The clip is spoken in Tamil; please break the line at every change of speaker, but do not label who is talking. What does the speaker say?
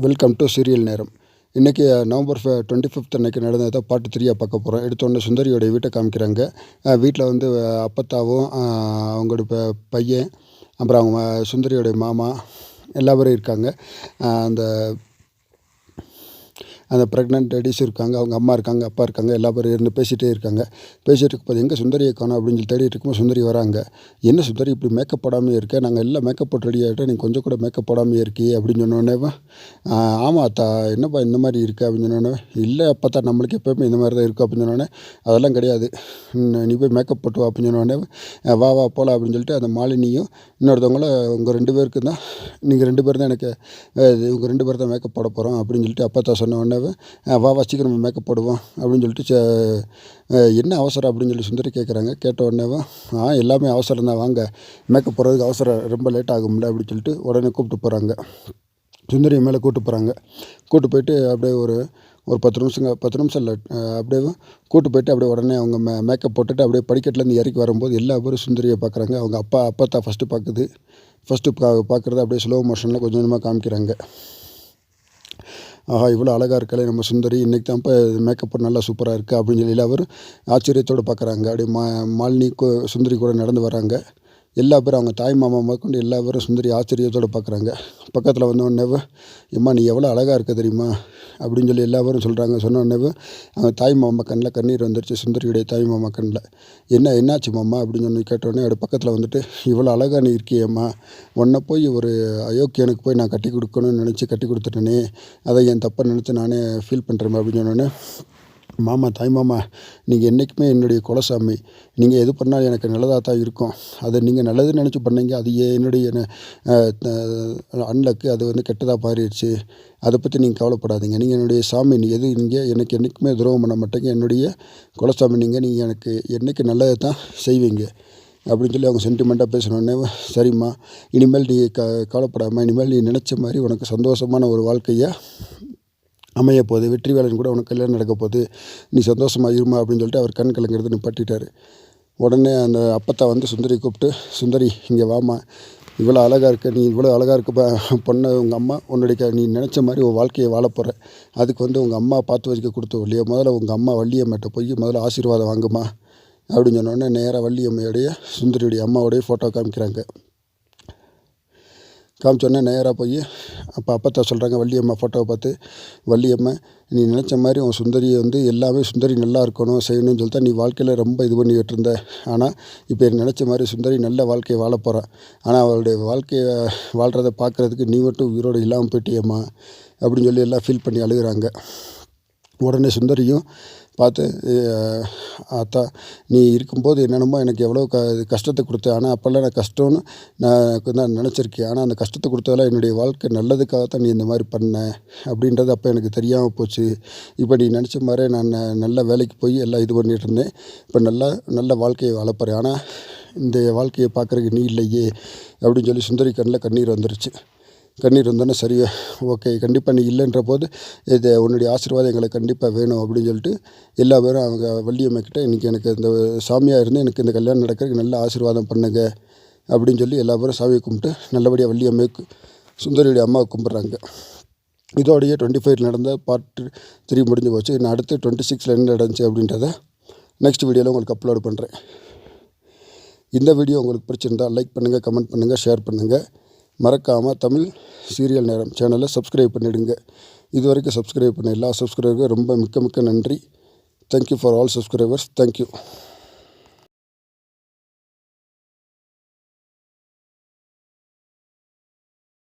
வெல்கம் டு சீரியல் நேரம் இன்றைக்கி நவம்பர் டுவெண்ட்டி ஃபிஃப்த் அன்றைக்கி நடந்ததை பாட்டு த்ரீயாக பார்க்க போகிறோம் எடுத்தோடனே சுந்தரியோடைய வீட்டை காமிக்கிறாங்க. வீட்டில் வந்து அப்பத்தாவும் அவங்களோட ப- பையன் அப்புறம் அவங்க சுந்தரியோடைய மாமா எல்லாரும் இருக்காங்க. அந்த அந்த ப்ரெக்னென்ட் லேடிஸும் இருக்காங்க அவங்க அம்மா இருக்காங்க அப்பா இருக்காங்க எல்லா பேரும் இருந்து பேசிகிட்டே இருக்காங்க. பேசிகிட்டு இருக்கும்போது எங்கே சுந்தரியை காணோம் அப்படின்னு சொல்லி தேடிட்டு இருக்கும்போது சுந்தரி வராங்க. என்ன சுந்தரி இப்படி மேக்கப் போடாமே இருக்க? நாங்கள் எல்லாம் மேக்கப் போட்டு ரெடி ஆகிட்டோம் நீ கொஞ்சம் கூட மேக்கப் போடாமே இருக்கி அப்படின்னு சொன்னோடனே ஆமாம் அத்தா என்னப்பா இந்த மாதிரி இருக்குது அப்படின்னு சொன்னோடனே இல்லை அப்பா நம்மளுக்கு எப்போயுமே இந்த மாதிரி தான் இருக்கும் அப்படின்னு சொன்னோடனே அதெல்லாம் கிடையாது. நீ போய் மேக்கப் போட்டு வா. அப்படின்னு சொன்னோடனே வா வா போகலாம் அப்படின்னு சொல்லிட்டு அந்த மாலினியும் இன்னொருத்தவங்கள உங்கள் ரெண்டு பேருக்கு தான் நீங்கள் ரெண்டு பேர் தான் எனக்கு இது இவங்க ரெண்டு பேர் தான் மேக்கப் போட போகிறோம் அப்படின்னு சொல்லிட்டு அப்பா சொன்ன உடனே "அஹ், வா வா சீக்கிரம் மேக்கப் போடுவோம் அப்படின்னு சொல்லிட்டு சே- என்ன அவசரம் அப்படின்னு சொல்லி சுந்தரி கேட்குறாங்க கேட்ட உடனேவா ஆ எல்லாமே அவசரம் தான் வாங்க. மேக்கப் போகிறதுக்கு அவசரம் ரொம்ப லேட் ஆகும்ல அப்படின்னு சொல்லிட்டு உடனே கூப்பிட்டு போகிறாங்க சுந்தரி மேலே கூப்பிட்டு போகிறாங்க கூப்பிட்டு போயிட்டு அப்படியே ஒரு ஒரு பத்து நிமிஷங்க பத்து நிமிஷம் இல்லை அப்படியே கூட்டு போயிட்டு அப்படியே உடனே அவங்க மே மேக்கப் போட்டுட்டு அப்படியே படிக்கட்டிலேருந்து இறக்கி வரும்போது எல்லா பேரும் சுந்தரியை பார்க்குறாங்க அவங்க அப்பா அப்பா தான் ஃபஸ்ட்டு பார்க்குது ஃபஸ்ட்டு பா பார்க்குறது அப்படியே ஸ்லோ மோஷனில் கொஞ்சம் கொஞ்சமாக காமிக்கிறாங்க. ஆஹா இவ்வளோ அழகாக இருக்கலே நம்ம சுந்தரி இன்றைக்கி தான் இப்போ மேக்கப் நல்லா சூப்பராக இருக்குது அப்படின்னு சொல்லி எல்லாரும் ஆச்சரியத்தோடு பார்க்குறாங்க. அப்படியே மா மாலினி கு- சுந்தரி கூட நடந்து வராங்க எல்லா பேரும் அவங்க தாய் மாமா முதற்கொண்டு எல்லா பேரும் சுந்தரி ஆச்சரியத்தோடு பார்க்குறாங்க. பக்கத்தில் வந்த உடனே எம்மா நீ எவ்வளோ அழகாக இருக்க தெரியுமா? அப்படின்னு சொல்லி எல்லா பேரும் சொல்கிறாங்க சொன்ன உடனே அவங்க தாய் மாமா கண்ணில் கண்ணீர் வந்துருச்சு சுந்தரியுடைய தாய் மாமா கண்ணில். என்ன என்னாச்சு மாமா? அப்படின்னு சொல்லி கேட்டோடனே அவர் பக்கத்தில் வந்துட்டு இவ்வளோ அழகாக நீ இருக்கியேம்மா. உன்னை போய் ஒரு அயோக்கியனுக்கு போய் நான் கட்டி கொடுக்கணும்னு நினச்சி கட்டி கொடுத்துட்டேனே. அதை என் தப்பை நினச்சி நானே ஃபீல் பண்ணுறேன் அப்படின்னு சொன்னோடனே மாமா தாய் மாமா நீங்கள் என்றைக்குமே என்னுடைய குலசாமி. நீங்கள் எது பண்ணால் எனக்கு நல்லதாக தான் இருக்கும். அதை நீங்கள் நல்லதுன்னு நினச்சி பண்ணீங்க அது ஏன் என்னுடைய அன்லக்கு அது வந்து கெட்டதாக பாரிடுச்சு அதை பற்றி நீங்கள் கவலைப்படாதீங்க. நீங்கள் என்னுடைய சாமி நீ எது நீங்கள் எனக்கு என்றைக்குமே துரோகம் பண்ண மாட்டேங்க. என்னுடைய குலசாமி நீங்கள் நீங்கள் எனக்கு என்றைக்கு நல்லதை தான் செய்வீங்க. அப்படின்னு சொல்லி அவங்க சென்டிமெண்ட்டாக பேசினோடனே சரிம்மா இனிமேல் நீ க கவலைப்படாமல் இனிமேல் நீ நினச்ச மாதிரி உனக்கு சந்தோஷமான ஒரு வாழ்க்கையை அமைய போகுது வெற்றி வேலன் கூட உனக்கு கல்யாணம் நடக்க போகுது நீ சந்தோஷமாக இருமா அப்படின்னு சொல்லிட்டு அவர் கண் கலங்கிறது நிப்பாட்டிட்டார். உடனே அந்த அப்பத்தா வந்து சுந்தரி கூப்பிட்டு சுந்தரி இங்கே வாம்மா. இவ்வளோ அழகாக இருக்க நீ இவ்வளோ அழகாக இருக்க ப- பொண்ணு உங்கள் அம்மா உன்னுடைய நீ நினச்ச மாதிரி உன் வாழ்க்கையை வாழ போகிற அதுக்கு வந்து உங்கள் அம்மா பார்த்து வச்சுக்க கொடுத்தோம் இல்லையா? முதல்ல உங்கள் அம்மா வள்ளியம்மையிட்ட போய் முதல்ல ஆசீர்வாதம் வாங்குமா? அப்படின்னு சொன்னோடனே நேராக வள்ளியம்மையோடைய சுந்தரியுடைய அம்மாவுடைய ஃபோட்டோ காமிக்கிறாங்க. காமிச்சோடனே நேராக போய் அப்போ அப்பத்தா சொல்கிறாங்க வள்ளியம்மா ஃபோட்டோவை பார்த்து வள்ளியம்மா நீ நினச்ச மாதிரி உன் சுந்தரியை வந்து எல்லாமே சுந்தரி நல்லா இருக்கணும் செய்யணும்னு சொல்லிட்டு நீ வாழ்க்கையில் ரொம்ப இது பண்ணிக்கிட்டு இருந்த. ஆனால் இப்போ நினச்ச மாதிரி சுந்தரி நல்ல வாழ்க்கையை வாழ போகிறான் ஆனால் அவளுடைய வாழ்க்கையை வாழ்கிறத பார்க்குறதுக்கு நீ மட்டும் உயிரோடு இல்லாமல் போயிட்டியம்மா? அப்படின்னு சொல்லி எல்லாம் ஃபீல் பண்ணி அழுகுறாங்க. உடனே சுந்தரியும் பார்த்து ஆத்தா நீ இருக்கும்போது என்னென்னமோ எனக்கு எவ்வளோ க கஷ்டத்தை கொடுத்த. ஆனால் அப்போல்லாம் நான் கஷ்டம்னு நான் நான் நினச்சிருக்கேன். ஆனால் அந்த கஷ்டத்தை கொடுத்ததெல்லாம் என்னுடைய வாழ்க்கை நல்லதுக்காக தான் நீ இந்த மாதிரி பண்ண. அப்படின்றது அப்போ எனக்கு தெரியாமல் போச்சு. இப்போ நீ நினச்ச மாதிரி நான் நல்ல வேலைக்கு போய் எல்லாம் இது பண்ணிகிட்டு இருந்தேன். இப்போ நல்லா நல்ல வாழ்க்கையை வாழப்போகிறேன் ஆனால் இந்த வாழ்க்கையை பார்க்குறதுக்கு நீ இல்லையே அப்படின்னு சொல்லி சுந்தரி கண்ணில் கண்ணீர் வந்துருச்சு. கண்ணீர் வந்தோன்னே சரி ஓகே கண்டிப்பாக நீ இல்லைன்ற போது இது உன்னுடைய ஆசீர்வாதம் எங்களுக்கு கண்டிப்பாக வேணும் அப்படின்னு சொல்லிட்டு எல்லா பேரும் அவங்க வள்ளியம்மை கிட்டே இன்றைக்கி எனக்கு இந்த சாமியாக இருந்து எனக்கு இந்த கல்யாணம் நடக்கிறதுக்கு நல்ல ஆசீர்வாதம் பண்ணுங்க அப்படின்னு சொல்லி எல்லா பேரும் சாமியை கும்பிட்டு நல்லபடியாக வள்ளியம்மைக்கு சுந்தரியுடைய அம்மாவை கும்பிட்றாங்க. இதோடைய டுவெண்ட்டி ஃபைவ் நடந்த பார்ட் த்ரீ முடிஞ்சு போச்சு. நான் அடுத்து டுவெண்ட்டி சிக்ஸில் என்ன நடந்துச்சு அப்படின்றத நெக்ஸ்ட் வீடியோவில் உங்களுக்கு அப்லோட் பண்ணுறேன் இந்த வீடியோ உங்களுக்கு பிடிச்சிருந்தால் லைக் பண்ணுங்கள் கமெண்ட் பண்ணுங்கள் ஷேர் பண்ணுங்கள் மறக்காமல் தமிழ் சீரியல் நேரம் சேனலை சப்ஸ்கிரைப் பண்ணிவிடுங்க இது வரைக்கும் சப்ஸ்கிரைப் பண்ண எல்லா சப்ஸ்கிரைபருக்கும் ரொம்ப மிக்க மிக்க நன்றி. Thank you for all subscribers thank you